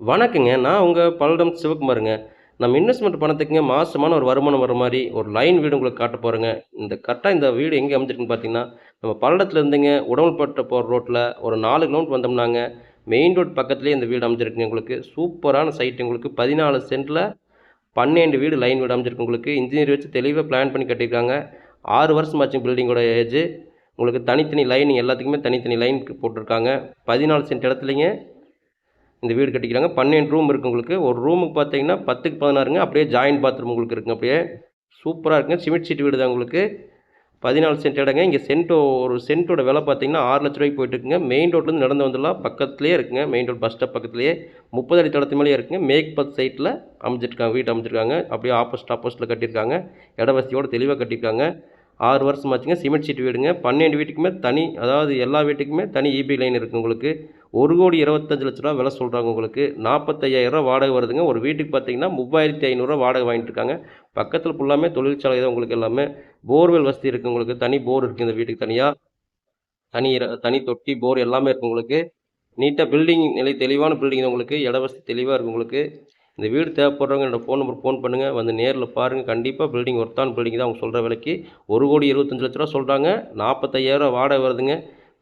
வணக்கங்க. நான் உங்கள் பல்லடம் சிவகுமாருங்க. நம்ம இன்வெஸ்ட்மெண்ட் பணத்துக்குங்க மாதமான ஒரு வருமானம் வர மாதிரி ஒரு லைன் வீடு உங்களுக்கு காட்ட போகிறேங்க இந்த கரெக்டாக இந்த வீடு எங்கே அமைஞ்சிருக்குன்னு பார்த்தீங்கன்னா, நம்ம பல்லடத்துல இருந்துங்க உடமல்பேட்டை போகிற ரோட்டில் ஒரு நாலு கிலோமீட்டர் வந்தோம்னாங்க, மெயின் ரோட் பக்கத்துலேயே இந்த வீடு அமைஞ்சிருக்குங்க உங்களுக்கு. சூப்பரான சைட் உங்களுக்கு பதினாலு சென்ட்டில் பன்னெண்டு வீடு லைன் வீடு அமைஞ்சிருக்கு உங்களுக்கு. இன்ஜினியர் வச்சு தெளிவாக பிளான் பண்ணி கட்டியிருக்காங்க. ஆறு வருஷம் ஆச்சு பில்டிங்கோட ஏஜ். உங்களுக்கு தனித்தனி லைன் எல்லாத்துக்குமே தனித்தனி லைன் போட்டிருக்காங்க. 14 சென்ட் இடத்துலைங்க இந்த வீடு கட்டிக்கிறாங்க. 12 ரூம் இருக்குது உங்களுக்கு. ஒரு ரூமுக்கு பார்த்தீங்கன்னா 10க்கு 16ங்க. அப்படியே ஜாயின்ட் பாத்ரூம் உங்களுக்கு இருக்குங்க அப்படியே. சூப்பராக இருக்குங்க. சிமெண்ட் சீட் வீடு தான் உங்களுக்கு. 14 சென்ட் இடங்க. இங்கே சென்ட்டோ ஒரு சென்ட்டோட விலை பார்த்தீங்கன்னா ரூ. 6,00,000 போயிட்டு இருக்குங்க. மெயின் ரோட்லேருந்து நடந்து வந்துடலாம். பக்கத்திலேயே இருக்குங்க. மெயின் ரோட் பஸ் ஸ்டாப் பக்கத்துலேயே முப்பது அடி தளத்து மேலேயே இருக்குங்க. மேக் பத் சைட்டில் அமைஞ்சிருக்காங்க. வீடு அமைஞ்சிருக்காங்க. அப்படியே ஆப்போசிட் ஆப்போசிட்டில் கட்டியிருக்காங்க. இட வசதியோடு தெளிவாக கட்டியிருக்காங்க. ஆறு வருஷம் ஆச்சுங்க சிமெண்ட் சீட் வீடுங்க. 12 வீட்டுக்குமே தனி அதாவது எல்லா வீட்டுக்குமே தனி ஈபி லைன் இருக்குது உங்களுக்கு. ஒரு கோடி இருபத்தஞ்சு லட்ச ரூபா விலை சொல்கிறாங்க உங்களுக்கு. நாற்பத்தையாயிரரூவா வாடகை வருதுங்க. ஒரு வீட்டுக்கு பார்த்தீங்கன்னா மூவாயிரத்தி ஐநூறுரூவா வாடகை வாங்கிட்டு இருக்காங்க. பக்கத்துல ஃபுல்லாமே தொழிற்சாலை தான் உங்களுக்கு எல்லாமே. போர்வெல் வசதி இருக்குது உங்களுக்கு. தனி போர் இருக்குது இந்த வீட்டுக்கு தனியாக தனி தனி தொட்டி, போர் எல்லாமே இருக்குது உங்களுக்கு. நீட்டாக பில்டிங் நிலை தெளிவான பில்டிங் உங்களுக்கு. இட வசதி தெளிவாக இருக்குது உங்களுக்கு. இந்த வீடு தேவைப்படுறவங்க என்னோட ஃபோன் நம்பர் ஃபோன் பண்ணுங்கள் வந்து நேரில் பாருங்க. கண்டிப்பாக பில்டிங் ஒர்த்தான பில்டிங் தான் அவங்க சொல்கிற விலைக்கு. ஒரு கோடி இருபத்தஞ்சு லட்ச ரூபா சொல்கிறாங்க நாற்பத்தையாயிரம் வாடகை வருதுங்க.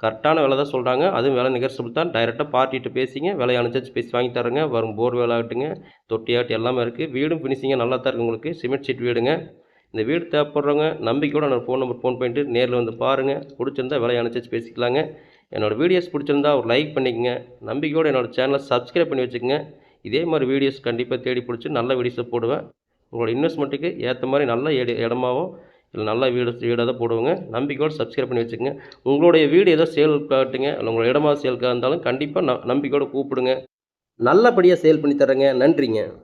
கரெக்டான விலை தான் சொல்கிறாங்க அதுவும் விலை நெகோசியபிள் தான். டைரெக்டாக பார்ட்டிகிட்ட பேசிங்க. விலை அனுசரிச்சு பேசி வாங்கி தரேங்க வரும் போர்வெல் ஆகட்டுங்க, தொட்டியாகட்டும் எல்லாமே இருக்குது வீடும் ஃபினிஷிங்கா நல்லா தான் இருக்குது உங்களுக்கு. சிமெண்ட் சீட் வீடுங்க. இந்த வீடு தேவைப்படுறவங்க நம்பிக்கையோட நான் ஃபோன் நம்பர் ஃபோன் பண்ணிட்டு நேரில் வந்து பாருங்கள் பிடிச்சிருந்தா விலை அனுசரிச்சு பேசிக்கலாங்க. என்னோடய வீடியோஸ் பிடிச்சிருந்தா ஒரு லைக் பண்ணிக்கங்க. நம்பிக்கையோட என்னோட சேனலை சப்ஸ்கிரைப் பண்ணி வச்சுக்கோங்க இதே மாதிரி வீடியோஸ் கண்டிப்பாக தேடி பிடிச்சி நல்ல வீடியோஸை போடுவேன். உங்களோட இன்வெஸ்ட்மெண்ட்டுக்கு ஏற்ற மாதிரி நல்ல எட இடமாவும், இல்லை நல்ல வீடு வீடாக தான் போடுவோங்க நம்பிக்கையோட சப்ஸ்கிரைப் பண்ணி வச்சுக்கோங்க உங்களுடைய வீடு ஏதோ சேல் காட்டுங்க. இல்லை உங்களோட இடமா சேல்க்கா இருந்தாலும் கண்டிப்பாக ந நம்பிக்கையோட கூப்பிடுங்க. நல்லபடியாக சேல் பண்ணி தரேங்க நன்றிங்க.